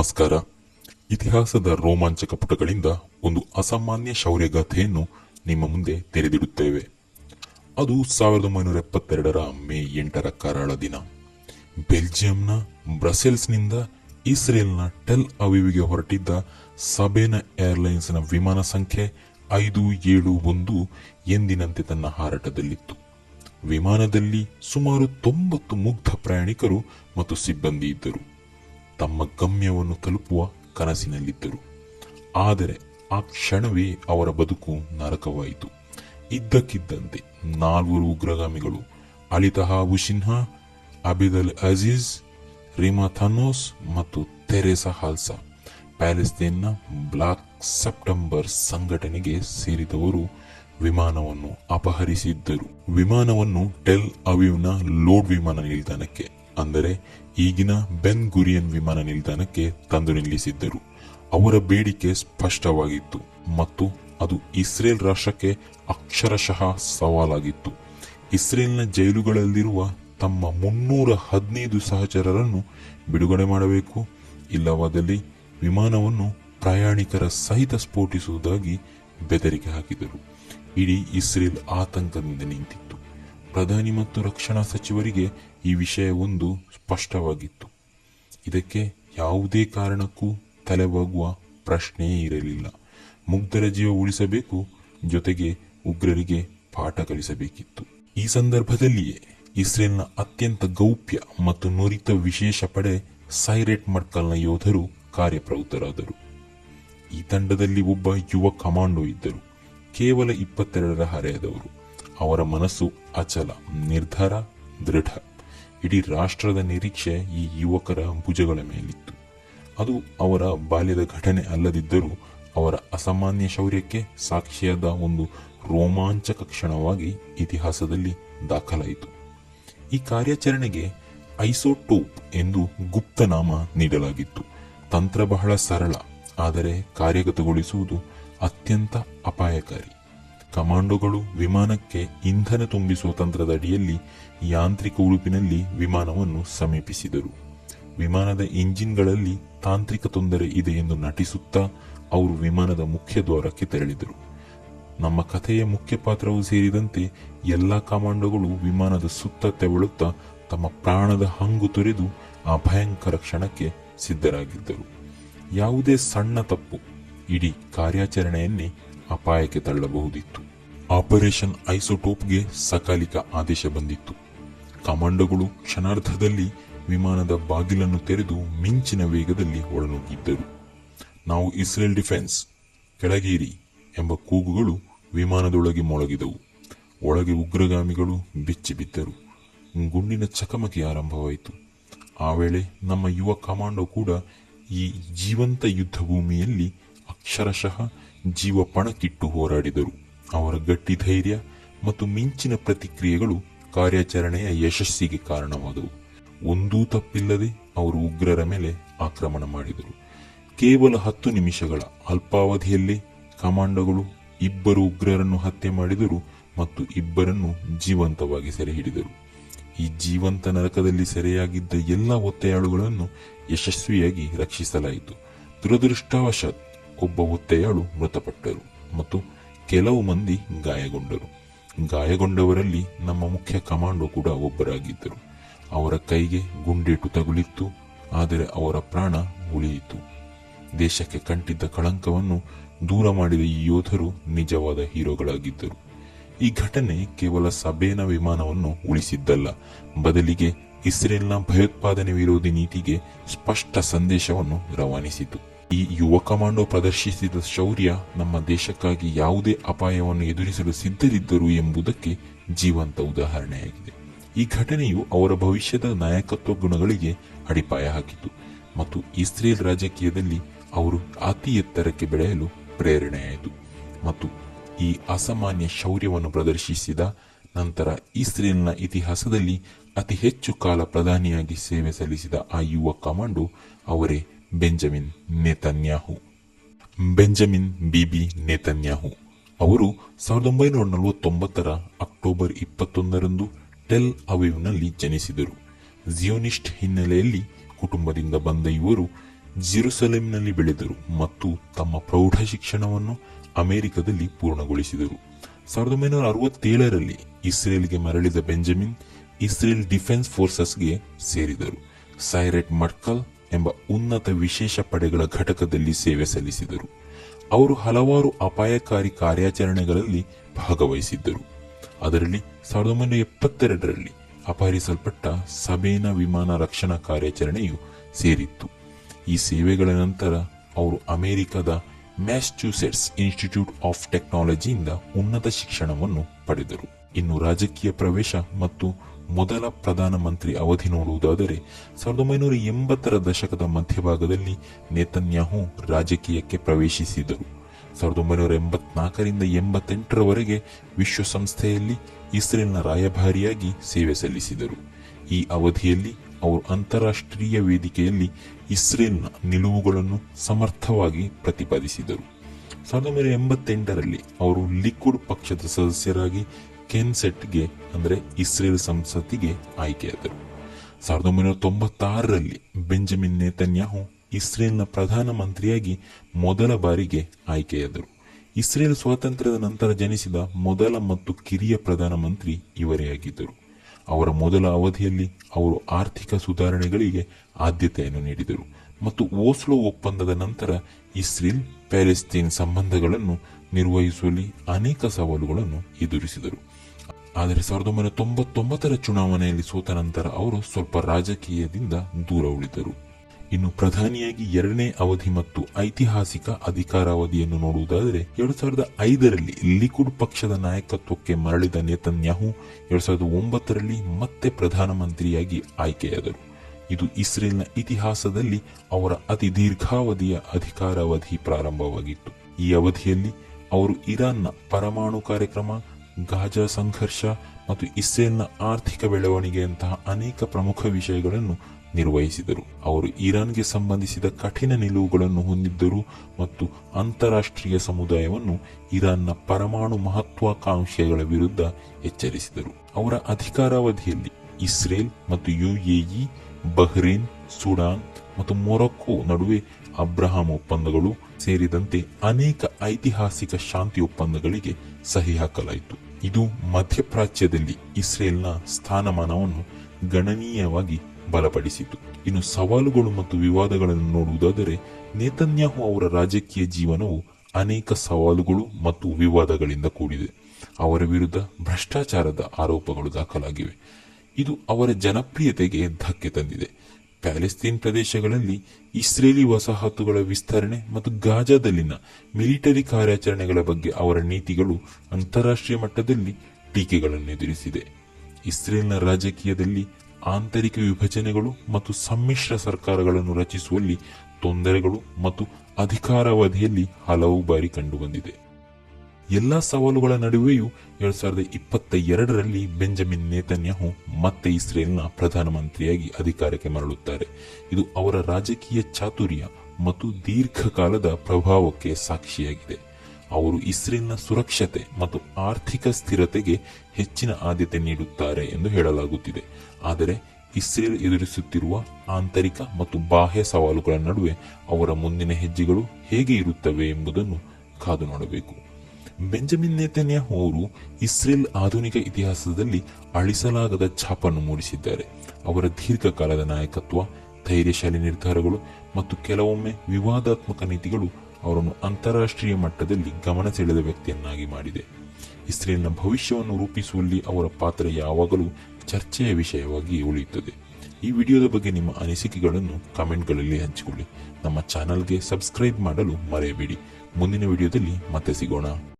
ನಮಸ್ಕಾರ. ಇತಿಹಾಸದ ರೋಮಾಂಚಕ ಪುಟಗಳಿಂದ ಒಂದು ಅಸಾಮಾನ್ಯ ಶೌರ್ಯಗಾಥೆಯನ್ನು ನಿಮ್ಮ ಮುಂದೆ ತೆರೆದಿಡುತ್ತೇವೆ. ಅದು ಸಾವಿರದ ಒಂಬೈನೂರ ಎಪ್ಪತ್ತೆರಡರ ಮೇ ಎಂಟರ ಕರಾಳ ದಿನ. ಬೆಲ್ಜಿಯಂನ ಬ್ರಸೆಲ್ಸ್ನಿಂದ ಇಸ್ರೇಲ್ನ ಟೆಲ್ ಅವಿವಿಗೆ ಹೊರಟಿದ್ದ ಸಬೇನ ಏರ್ಲೈನ್ಸ್ನ ವಿಮಾನ ಸಂಖ್ಯೆ ಐದು ಏಳು ಒಂದು ಎಂದಿನಂತೆ ತನ್ನ ಹಾರಾಟದಲ್ಲಿತ್ತು. ವಿಮಾನದಲ್ಲಿ ಸುಮಾರು ತೊಂಬತ್ತು ಮುಗ್ಧ ಪ್ರಯಾಣಿಕರು ಮತ್ತು ಸಿಬ್ಬಂದಿ ಇದ್ದರು. ತಮ್ಮ ಗಮ್ಯವನ್ನು ತಲುಪುವ ಕನಸಿನಲ್ಲಿದ್ದರು. ಆದರೆ ಆ ಕ್ಷಣವೇ ಅವರ ಬದುಕು ನರಕವಾಯಿತು. ಇದ್ದಕ್ಕಿದ್ದಂತೆ ನಾಲ್ವರು ಉಗ್ರಗಾಮಿಗಳು ಅಲಿತಹಾ ಸಿನ್ಹಾ ಅಬಿದಲ್ ಅಜೀಜ್, ರಿಮಾ ಥನೋಸ್ ಮತ್ತು ತೆರೆಸಾ ಹಾಲ್ಸಾ ಪ್ಯಾಲೆಸ್ತೇನ್ನ ಬ್ಲಾಕ್ ಸೆಪ್ಟೆಂಬರ್ ಸಂಘಟನೆಗೆ ಸೇರಿದವರು ವಿಮಾನವನ್ನು ಅಪಹರಿಸಿದ್ದರು. ವಿಮಾನವನ್ನು ಟೆಲ್ ಅವೀವ್ನ ಲೋಡ್ ವಿಮಾನ ನಿಲ್ದಾಣಕ್ಕೆ ಅಂದರೆ ಈಗಿನ ಬೆನ್ ಗುರಿಯನ್ ವಿಮಾನ ನಿಲ್ದಾಣಕ್ಕೆ ತಂದು ನಿಲ್ಲಿಸಿದ್ದರು. ಅವರ ಬೇಡಿಕೆ ಸ್ಪಷ್ಟವಾಗಿತ್ತು ಮತ್ತು ಅದು ಇಸ್ರೇಲ್ ರಾಷ್ಟ್ರಕ್ಕೆ ಅಕ್ಷರಶಃ ಸವಾಲಾಗಿತ್ತು. ಇಸ್ರೇಲ್ನ ಜೈಲುಗಳಲ್ಲಿರುವ ತಮ್ಮ ಮುನ್ನೂರ ಹದಿನೈದು ಸಹಚರರನ್ನು ಬಿಡುಗಡೆ ಮಾಡಬೇಕು, ಇಲ್ಲವಾದಲ್ಲಿ ವಿಮಾನವನ್ನು ಪ್ರಯಾಣಿಕರ ಸಹಿತ ಸ್ಫೋಟಿಸುವುದಾಗಿ ಬೆದರಿಕೆ ಹಾಕಿದರು. ಇಡೀ ಇಸ್ರೇಲ್ ಆತಂಕದಿಂದ ನಿಂತಿತ್ತು. ಪ್ರಧಾನಿ ಮತ್ತು ರಕ್ಷಣಾ ಸಚಿವರಿಗೆ ಈ ವಿಷಯವೊಂದು ಸ್ಪಷ್ಟವಾಗಿತ್ತು. ಇದಕ್ಕೆ ಯಾವುದೇ ಕಾರಣಕ್ಕೂ ತಲೆಬಾಗುವ ಪ್ರಶ್ನೆಯೇ ಇರಲಿಲ್ಲ. ಮುಗ್ಧರ ಜೀವ ಉಳಿಸಬೇಕು, ಜೊತೆಗೆ ಉಗ್ರರಿಗೆ ಪಾಠ ಕಲಿಸಬೇಕಿತ್ತು. ಈ ಸಂದರ್ಭದಲ್ಲಿಯೇ ಇಸ್ರೇಲ್ನ ಅತ್ಯಂತ ಗೌಪ್ಯ ಮತ್ತು ನುರಿತ ವಿಶೇಷ ಪಡೆ ಸೈರೆಟ್ ಮಡ್ಕಲ್ನ ಯೋಧರು ಕಾರ್ಯಪ್ರವೃತ್ತರಾದರು. ಈ ತಂಡದಲ್ಲಿ ಒಬ್ಬ ಯುವ ಕಮಾಂಡೋ ಇದ್ದರು. ಕೇವಲ ಇಪ್ಪತ್ತೆರಡರ ಹರೆಯದವರು. ಅವರ ಮನಸ್ಸು ಅಚಲ, ನಿರ್ಧಾರ, ದೃಢ. ಇಡೀ ರಾಷ್ಟ್ರದ ನಿರೀಕ್ಷೆ ಈ ಯುವಕರ ಭುಜಗಳ ಮೇಲಿತ್ತು. ಅದು ಅವರ ಬಾಲ್ಯದ ಘಟನೆ ಅಲ್ಲದಿದ್ದರೂ ಅವರ ಅಸಾಮಾನ್ಯ ಶೌರ್ಯಕ್ಕೆ ಸಾಕ್ಷಿಯಾದ ಒಂದು ರೋಮಾಂಚಕ ಕ್ಷಣವಾಗಿ ಇತಿಹಾಸದಲ್ಲಿ ದಾಖಲಾಯಿತು. ಈ ಕಾರ್ಯಾಚರಣೆಗೆ ಐಸೋಟೋಪ್ ಎಂದು ಗುಪ್ತನಾಮ ನೀಡಲಾಗಿತ್ತು. ತಂತ್ರ ಬಹಳ ಸರಳ, ಆದರೆ ಕಾರ್ಯಗತಗೊಳಿಸುವುದು ಅತ್ಯಂತ ಅಪಾಯಕಾರಿ. ಕಮಾಂಡೋಗಳು ವಿಮಾನಕ್ಕೆ ಇಂಧನ ತುಂಬಿಸುವ ತಂತ್ರದ ಅಡಿಯಲ್ಲಿ ಯಾಂತ್ರಿಕ ಉಡುಪಿನಲ್ಲಿ ವಿಮಾನವನ್ನು ಸಮೀಪಿಸಿದರು. ವಿಮಾನದ ಇಂಜಿನ್ಗಳಲ್ಲಿ ತಾಂತ್ರಿಕ ತೊಂದರೆ ಇದೆ ಎಂದು ನಟಿಸುತ್ತಾ ಅವರು ವಿಮಾನದ ಮುಖ್ಯ ದ್ವಾರಕ್ಕೆ ತೆರಳಿದರು. ನಮ್ಮ ಕಥೆಯ ಮುಖ್ಯ ಪಾತ್ರವೂ ಸೇರಿದಂತೆ ಎಲ್ಲಾ ಕಮಾಂಡೋಗಳು ವಿಮಾನದ ಸುತ್ತ ತೆವಳುತ್ತಾ ತಮ್ಮ ಪ್ರಾಣದ ಹಂಗು ತೊರೆದು ಆ ಭಯಂಕರ ಕ್ಷಣಕ್ಕೆ ಸಿದ್ಧರಾಗಿದ್ದರು. ಯಾವುದೇ ಸಣ್ಣ ತಪ್ಪು, ಇಡೀ ಕಾರ್ಯಾಚರಣೆಯನ್ನೇ ಅಪಾಯಕ್ಕೆ ತಳ್ಳಬಹುದಿತ್ತು. ಆಪರೇಷನ್ ಐಸೋಟೋಪ್ಗೆ ಸಕಾಲಿಕ ಆದೇಶ ಬಂದಿತ್ತು. ಕಮಾಂಡೋಗಳು ಕ್ಷಣಾರ್ಧದಲ್ಲಿ ವಿಮಾನದ ಬಾಗಿಲನ್ನು ತೆರೆದು ಮಿಂಚಿನ ವೇಗದಲ್ಲಿ ಒಳನುಗ್ಗಿದ್ದರು. ನಾವು ಇಸ್ರೇಲ್ ಡಿಫೆನ್ಸ್, ಕೆಳಗೇರಿ ಎಂಬ ಕೂಗುಗಳು ವಿಮಾನದೊಳಗೆ ಮೊಳಗಿದವು. ಒಳಗೆ ಉಗ್ರಗಾಮಿಗಳು ಬಿಚ್ಚಿ ಬಿದ್ದರು. ಗುಂಡಿನ ಚಕಮಕಿ ಆರಂಭವಾಯಿತು. ಆ ವೇಳೆ ನಮ್ಮ ಯುವ ಕಮಾಂಡೋ ಕೂಡ ಈ ಜೀವಂತ ಯುದ್ಧ ಭೂಮಿಯಲ್ಲಿ ಅಕ್ಷರಶಃ ಜೀವ ಪಣಕ್ಕಿಟ್ಟು ಹೋರಾಡಿದರು. ಅವರ ಗಟ್ಟಿ ಧೈರ್ಯ ಮತ್ತು ಮಿಂಚಿನ ಪ್ರತಿಕ್ರಿಯೆಗಳು ಕಾರ್ಯಾಚರಣೆಯ ಯಶಸ್ಸಿಗೆ ಕಾರಣವಾದವು. ಒಂದೂ ತಪ್ಪಿಲ್ಲದೆ ಅವರು ಉಗ್ರರ ಮೇಲೆ ಆಕ್ರಮಣ ಮಾಡಿದರು. ಕೇವಲ ಹತ್ತು ನಿಮಿಷಗಳ ಅಲ್ಪಾವಧಿಯಲ್ಲಿ ಕಮಾಂಡೋಗಳು ಇಬ್ಬರು ಉಗ್ರರನ್ನು ಹತ್ಯೆ ಮಾಡಿದರು ಮತ್ತು ಇಬ್ಬರನ್ನು ಜೀವಂತವಾಗಿ ಸೆರೆ ಹಿಡಿದರು ಈ ಜೀವಂತ ನರಕದಲ್ಲಿ ಸೆರೆಯಾಗಿದ್ದ ಎಲ್ಲ ಒತ್ತೆಯಾಳುಗಳನ್ನು ಯಶಸ್ವಿಯಾಗಿ ರಕ್ಷಿಸಲಾಯಿತು. ದುರದೃಷ್ಟವಶಾತ್ ಒಬ್ಬ ಒತ್ತೆಯಾಳು ಮೃತಪಟ್ಟರು ಮತ್ತು ಕೆಲವು ಮಂದಿ ಗಾಯಗೊಂಡರು. ಗಾಯಗೊಂಡವರಲ್ಲಿ ನಮ್ಮ ಮುಖ್ಯ ಕಮಾಂಡೋ ಕೂಡ ಒಬ್ಬರಾಗಿದ್ದರು. ಅವರ ಕೈಗೆ ಗುಂಡೇಟು ತಗುಲಿತ್ತು, ಆದರೆ ಅವರ ಪ್ರಾಣ ಉಳಿಯಿತು. ದೇಶಕ್ಕೆ ಕಂಟಿದ್ದ ಕಳಂಕವನ್ನು ದೂರ ಮಾಡಿದ ಈ ಯೋಧರು ನಿಜವಾದ ಹೀರೋಗಳಾಗಿದ್ದರು. ಈ ಘಟನೆ ಕೇವಲ ಸಬೇನ ವಿಮಾನವನ್ನು ಉಳಿಸಿದ್ದಲ್ಲ, ಬದಲಿಗೆ ಇಸ್ರೇಲ್ನ ಭಯೋತ್ಪಾದನೆ ವಿರೋಧಿ ನೀತಿಗೆ ಸ್ಪಷ್ಟ ಸಂದೇಶವನ್ನು ರವಾನಿಸಿತು. ಈ ಯುವ ಕಮಾಂಡೋ ಪ್ರದರ್ಶಿಸಿದ ಶೌರ್ಯ ನಮ್ಮ ದೇಶಕ್ಕಾಗಿ ಯಾವುದೇ ಅಪಾಯವನ್ನು ಎದುರಿಸಲು ಸಿದ್ಧರಿದ್ದರು ಎಂಬುದಕ್ಕೆ ಜೀವಂತ ಉದಾಹರಣೆಯಾಗಿದೆ. ಈ ಘಟನೆಯು ಅವರ ಭವಿಷ್ಯದ ನಾಯಕತ್ವ ಗುಣಗಳಿಗೆ ಅಡಿಪಾಯ ಹಾಕಿತು ಮತ್ತು ಇಸ್ರೇಲ್ ರಾಜಕೀಯದಲ್ಲಿ ಅವರು ಅತಿ ಎತ್ತರಕ್ಕೆ ಬೆಳೆಯಲು ಪ್ರೇರಣೆಯಾಯಿತು ಮತ್ತು ಈ ಅಸಾಮಾನ್ಯ ಶೌರ್ಯವನ್ನು ಪ್ರದರ್ಶಿಸಿದ ನಂತರ ಇಸ್ರೇಲ್ನ ಇತಿಹಾಸದಲ್ಲಿ ಅತಿ ಹೆಚ್ಚು ಕಾಲ ಪ್ರಧಾನಿಯಾಗಿ ಸೇವೆ ಸಲ್ಲಿಸಿದ ಆ ಯುವ ಕಮಾಂಡೋ ಅವರೇ Benjamin Netanyahu. Benjamin Bibi Netanyahu. ಅವರು ಸಾವಿರದ ಒಂಬೈನೂರ ನಲವತ್ತೊಂಬತ್ತರ ಅಕ್ಟೋಬರ್ ಇಪ್ಪತ್ತೊಂದರಂದು ಟೆಲ್ ಅವೀವ್ನಲ್ಲಿ ಜನಿಸಿದರು. ಜಿಯೋನಿಸ್ಟ್ ಹಿನ್ನೆಲೆಯಲ್ಲಿ ಕುಟುಂಬದಿಂದ ಬಂದ ಇವರು ಜಿರುಸಲೇಮ್ನಲ್ಲಿ ಬೆಳೆದರು ಮತ್ತು ತಮ್ಮ ಪ್ರೌಢ ಶಿಕ್ಷಣವನ್ನು ಅಮೆರಿಕದಲ್ಲಿ ಪೂರ್ಣಗೊಳಿಸಿದರು. ಸಾವಿರದ ಒಂಬೈನೂರ ಅರವತ್ತೇಳರಲ್ಲಿ ಇಸ್ರೇಲ್ಗೆ ಮರಳಿದ ಬೆಂಜಮಿನ್ ಇಸ್ರೇಲ್ ಡಿಫೆನ್ಸ್ ಫೋರ್ಸಸ್ಗೆ ಸೇರಿದರು. ಸೈರೆಟ್ ಮಡ್ಕಲ್ ಎಂಬ ಉನ್ನತ ವಿಶೇಷ ಪಡೆಗಳ ಘಟಕದಲ್ಲಿ ಸೇವೆ ಸಲ್ಲಿಸಿದರು. ಅವರು ಹಲವಾರು ಅಪಾಯಕಾರಿ ಕಾರ್ಯಾಚರಣೆಗಳಲ್ಲಿ ಭಾಗವಹಿಸಿದ್ದರು. ಅದರಲ್ಲಿ ಸಾವಿರದ ಒಂಬೈನೂರ ಎಪ್ಪತ್ತೆರಡರಲ್ಲಿ ಅಪಹರಿಸಲ್ಪಟ್ಟ ಸಬೇನ ವಿಮಾನ ರಕ್ಷಣಾ ಕಾರ್ಯಾಚರಣೆಯು ಸೇರಿತ್ತು. ಈ ಸೇವೆಗಳ ನಂತರ ಅವರು ಅಮೆರಿಕದ ಮ್ಯಾಸ್ಚ್ಯೂಸೆಟ್ಸ್ ಇನ್ಸ್ಟಿಟ್ಯೂಟ್ ಆಫ್ ಟೆಕ್ನಾಲಜಿಯಿಂದ ಉನ್ನತ ಶಿಕ್ಷಣವನ್ನು ಪಡೆದರು. ಇನ್ನು ರಾಜಕೀಯ ಪ್ರವೇಶ ಮತ್ತು ಮೊದಲ ಪ್ರಧಾನಮಂತ್ರಿ ಅವಧಿ ನೋಡುವುದಾದರೆ ಸಾವಿರದ ಒಂಬೈನೂರ ಎಂಬತ್ತರ ದಶಕದ ಮಧ್ಯಭಾಗದಲ್ಲಿ ನೇತನ್ಯಾಹು ರಾಜಕೀಯಕ್ಕೆ ಪ್ರವೇಶಿಸಿದರು. ಸಾವಿರದ ಒಂಬೈನೂರ ಎಂಬತ್ನಾಲ್ಕರಿಂದ ಎಂಬತ್ತೆಂಟರವರೆಗೆ ವಿಶ್ವಸಂಸ್ಥೆಯಲ್ಲಿ ಇಸ್ರೇಲ್ನ ರಾಯಭಾರಿಯಾಗಿ ಸೇವೆ ಸಲ್ಲಿಸಿದರು. ಈ ಅವಧಿಯಲ್ಲಿ ಅವರು ಅಂತಾರಾಷ್ಟ್ರೀಯ ವೇದಿಕೆಯಲ್ಲಿ ಇಸ್ರೇಲ್ನ ನಿಲುವುಗಳನ್ನು ಸಮರ್ಥವಾಗಿ ಪ್ರತಿಪಾದಿಸಿದರು. ಸಾವಿರದ ಒಂಬೈನೂರ ಎಂಬತ್ತೆಂಟರಲ್ಲಿ ಅವರು ಲಿಕ್ವಿಡ್ ಪಕ್ಷದ ಸದಸ್ಯರಾಗಿ ಕೆನ್ಸೆಟ್ಗೆ ಅಂದರೆ ಇಸ್ರೇಲ್ ಸಂಸತ್ತಿಗೆ ಆಯ್ಕೆಯಾದರು ಸಾವಿರದ ಒಂಬೈನೂರ ತೊಂಬತ್ತಾರರಲ್ಲಿ ಬೆಂಜಮಿನ್ ನೇತನ್ಯಾಹು ಇಸ್ರೇಲ್ನ ಪ್ರಧಾನಮಂತ್ರಿಯಾಗಿ ಮೊದಲ ಬಾರಿಗೆ ಆಯ್ಕೆಯಾದರು. ಇಸ್ರೇಲ್ ಸ್ವಾತಂತ್ರ್ಯದ ನಂತರ ಜನಿಸಿದ ಮೊದಲ ಮತ್ತು ಕಿರಿಯ ಪ್ರಧಾನಮಂತ್ರಿ ಇವರೇ ಆಗಿದ್ದರು. ಅವರ ಮೊದಲ ಅವಧಿಯಲ್ಲಿ ಅವರು ಆರ್ಥಿಕ ಸುಧಾರಣೆಗಳಿಗೆ ಆದ್ಯತೆಯನ್ನು ನೀಡಿದರು ಮತ್ತು ಓಸ್ಲೋ ಒಪ್ಪಂದದ ನಂತರ ಇಸ್ರೇಲ್ ಪ್ಯಾಲೆಸ್ತೀನ್ ಸಂಬಂಧಗಳನ್ನು ನಿರ್ವಹಿಸುವಲ್ಲಿ ಅನೇಕ ಸವಾಲುಗಳನ್ನು ಎದುರಿಸಿದರು. ಆದರೆ ಸಾವಿರದ ಒಂಬೈನೂರ ತೊಂಬತ್ತೊಂಬತ್ತರ ಚುನಾವಣೆಯಲ್ಲಿ ಸೋತ ನಂತರ ಅವರು ಸ್ವಲ್ಪ ರಾಜಕೀಯದಿಂದ ದೂರ ಉಳಿದರು. ಇನ್ನು ಪ್ರಧಾನಿಯಾಗಿ ಎರಡನೇ ಅವಧಿ ಮತ್ತು ಐತಿಹಾಸಿಕ ಅಧಿಕಾರಾವಧಿಯನ್ನು ನೋಡುವುದಾದರೆ ಎರಡ್ ಸಾವಿರದ ಐದರಲ್ಲಿ ಲಿಕುಡ್ ಪಕ್ಷದ ನಾಯಕತ್ವಕ್ಕೆ ಮರಳಿದ ನೇತನ್ಯಾಹು ಎರಡ್ ಸಾವಿರದ ಒಂಬತ್ತರಲ್ಲಿ ಮತ್ತೆ ಪ್ರಧಾನಮಂತ್ರಿಯಾಗಿ ಆಯ್ಕೆಯಾದರು. ಇದು ಇಸ್ರೇಲ್ನ ಇತಿಹಾಸದಲ್ಲಿ ಅವರ ಅತಿ ದೀರ್ಘಾವಧಿಯ ಅಧಿಕಾರಾವಧಿ ಪ್ರಾರಂಭವಾಗಿತ್ತು. ಈ ಅವಧಿಯಲ್ಲಿ ಅವರು ಇರಾನ್ನ ಪರಮಾಣು ಕಾರ್ಯಕ್ರಮ ಗಾಜಾ ಸಂಘರ್ಷ ಮತ್ತು ಇಸ್ರೇಲ್ನ ಆರ್ಥಿಕ ಬೆಳವಣಿಗೆಯಂತಹ ಅನೇಕ ಪ್ರಮುಖ ವಿಷಯಗಳನ್ನು ನಿರ್ವಹಿಸಿದರು. ಅವರು ಇರಾನ್ಗೆ ಸಂಬಂಧಿಸಿದ ಕಠಿಣ ನಿಲುವುಗಳನ್ನು ಹೊಂದಿದ್ದರು ಮತ್ತು ಅಂತಾರಾಷ್ಟ್ರೀಯ ಸಮುದಾಯವನ್ನು ಇರಾನ್ನ ಪರಮಾಣು ಮಹತ್ವಾಕಾಂಕ್ಷೆಗಳ ವಿರುದ್ಧ ಎಚ್ಚರಿಸಿದರು. ಅವರ ಅಧಿಕಾರಾವಧಿಯಲ್ಲಿ ಇಸ್ರೇಲ್ ಮತ್ತು ಯುಎಇ, ಬಹ್ರೇನ್, ಸುಡಾನ್ ಮತ್ತು ಮೊರಕ್ಕೋ ನಡುವೆ ಅಬ್ರಹಾಂ ಒಪ್ಪಂದಗಳು ಸೇರಿದಂತೆ ಅನೇಕ ಐತಿಹಾಸಿಕ ಶಾಂತಿ ಒಪ್ಪಂದಗಳಿಗೆ ಸಹಿ ಹಾಕಲಾಯಿತು. ಇದು ಮಧ್ಯಪ್ರಾಚ್ಯದಲ್ಲಿ ಇಸ್ರೇಲ್ನ ಸ್ಥಾನಮಾನವನ್ನು ಗಣನೀಯವಾಗಿ ಬಲಪಡಿಸಿತು. ಇನ್ನು ಸವಾಲುಗಳು ಮತ್ತು ವಿವಾದಗಳನ್ನು ನೋಡುವುದಾದರೆ, ನೇತನ್ಯಾಹು ಅವರ ರಾಜಕೀಯ ಜೀವನವು ಅನೇಕ ಸವಾಲುಗಳು ಮತ್ತು ವಿವಾದಗಳಿಂದ ಕೂಡಿದೆ. ಅವರ ವಿರುದ್ಧ ಭ್ರಷ್ಟಾಚಾರದ ಆರೋಪಗಳು ದಾಖಲಾಗಿವೆ. ಇದು ಅವರ ಜನಪ್ರಿಯತೆಗೆ ಧಕ್ಕೆ ತಂದಿದೆ. ಪ್ಯಾಲೆಸ್ತೀನ್ ಪ್ರದೇಶಗಳಲ್ಲಿ ಇಸ್ರೇಲಿ ವಸಾಹತುಗಳ ವಿಸ್ತರಣೆ ಮತ್ತು ಗಾಜಾದಲ್ಲಿನ ಮಿಲಿಟರಿ ಕಾರ್ಯಾಚರಣೆಗಳ ಬಗ್ಗೆ ಅವರ ನೀತಿಗಳು ಅಂತಾರಾಷ್ಟ್ರೀಯ ಮಟ್ಟದಲ್ಲಿ ಟೀಕೆಗಳನ್ನು ಎದುರಿಸಿದೆ ಇಸ್ರೇಲ್ನ ರಾಜಕೀಯದಲ್ಲಿ ಆಂತರಿಕ ವಿಭಜನೆಗಳು ಮತ್ತು ಸಮ್ಮಿಶ್ರ ಸರ್ಕಾರಗಳನ್ನು ರಚಿಸುವಲ್ಲಿ ತೊಂದರೆಗಳು ಮತ್ತು ಅಧಿಕಾರಾವಧಿಯಲ್ಲಿ ಹಲವು ಬಾರಿ ಕಂಡುಬಂದಿದೆ. ಎಲ್ಲಾ ಸವಾಲುಗಳ ನಡುವೆಯೂ ಎರಡ್ ಸಾವಿರದ ಇಪ್ಪತ್ತ ಎರಡರಲ್ಲಿ ಬೆಂಜಮಿನ್ ನೇತನ್ಯಾಹು ಮತ್ತೆ ಇಸ್ರೇಲ್ನ ಪ್ರಧಾನಮಂತ್ರಿಯಾಗಿ ಅಧಿಕಾರಕ್ಕೆ ಮರಳುತ್ತಾರೆ. ಇದು ಅವರ ರಾಜಕೀಯ ಚಾತುರ್ಯ ಮತ್ತು ದೀರ್ಘಕಾಲದ ಪ್ರಭಾವಕ್ಕೆ ಸಾಕ್ಷಿಯಾಗಿದೆ. ಅವರು ಇಸ್ರೇಲ್ನ ಸುರಕ್ಷತೆ ಮತ್ತು ಆರ್ಥಿಕ ಸ್ಥಿರತೆಗೆ ಹೆಚ್ಚಿನ ಆದ್ಯತೆ ನೀಡುತ್ತಾರೆ ಎಂದು ಹೇಳಲಾಗುತ್ತಿದೆ. ಆದರೆ ಇಸ್ರೇಲ್ ಎದುರಿಸುತ್ತಿರುವ ಆಂತರಿಕ ಮತ್ತು ಬಾಹ್ಯ ಸವಾಲುಗಳ ನಡುವೆ ಅವರ ಮುಂದಿನ ಹೆಜ್ಜೆಗಳು ಹೇಗೆ ಇರುತ್ತವೆ ಎಂಬುದನ್ನು ಕಾದು ನೋಡಬೇಕು. ಬೆಂಜಮಿನ್ ನೇತನ್ಯಾಹು ಅವರು ಇಸ್ರೇಲ್ ಆಧುನಿಕ ಇತಿಹಾಸದಲ್ಲಿ ಅಳಿಸಲಾಗದ ಛಾಪನ್ನು ಮೂಡಿಸಿದ್ದಾರೆ. ಅವರ ದೀರ್ಘಕಾಲದ ನಾಯಕತ್ವ, ಧೈರ್ಯಶಾಲಿ ನಿರ್ಧಾರಗಳು ಮತ್ತು ಕೆಲವೊಮ್ಮೆ ವಿವಾದಾತ್ಮಕ ನೀತಿಗಳು ಅವರನ್ನು ಅಂತಾರಾಷ್ಟ್ರೀಯ ಮಟ್ಟದಲ್ಲಿ ಗಮನ ಸೆಳೆದ ವ್ಯಕ್ತಿಯನ್ನಾಗಿ ಮಾಡಿದೆ. ಇಸ್ರೇಲ್ನ ಭವಿಷ್ಯವನ್ನು ರೂಪಿಸುವಲ್ಲಿ ಅವರ ಪಾತ್ರ ಯಾವಾಗಲೂ ಚರ್ಚೆಯ ವಿಷಯವಾಗಿ ಉಳಿಯುತ್ತದೆ. ಈ ವಿಡಿಯೋದ ಬಗ್ಗೆ ನಿಮ್ಮ ಅನಿಸಿಕೆಗಳನ್ನು ಕಮೆಂಟ್ಗಳಲ್ಲಿ ಹಂಚಿಕೊಳ್ಳಿ. ನಮ್ಮ ಚಾನಲ್ಗೆ ಸಬ್ಸ್ಕ್ರೈಬ್ ಮಾಡಲು ಮರೆಯಬೇಡಿ. ಮುಂದಿನ ವಿಡಿಯೋದಲ್ಲಿ ಮತ್ತೆ ಸಿಗೋಣ.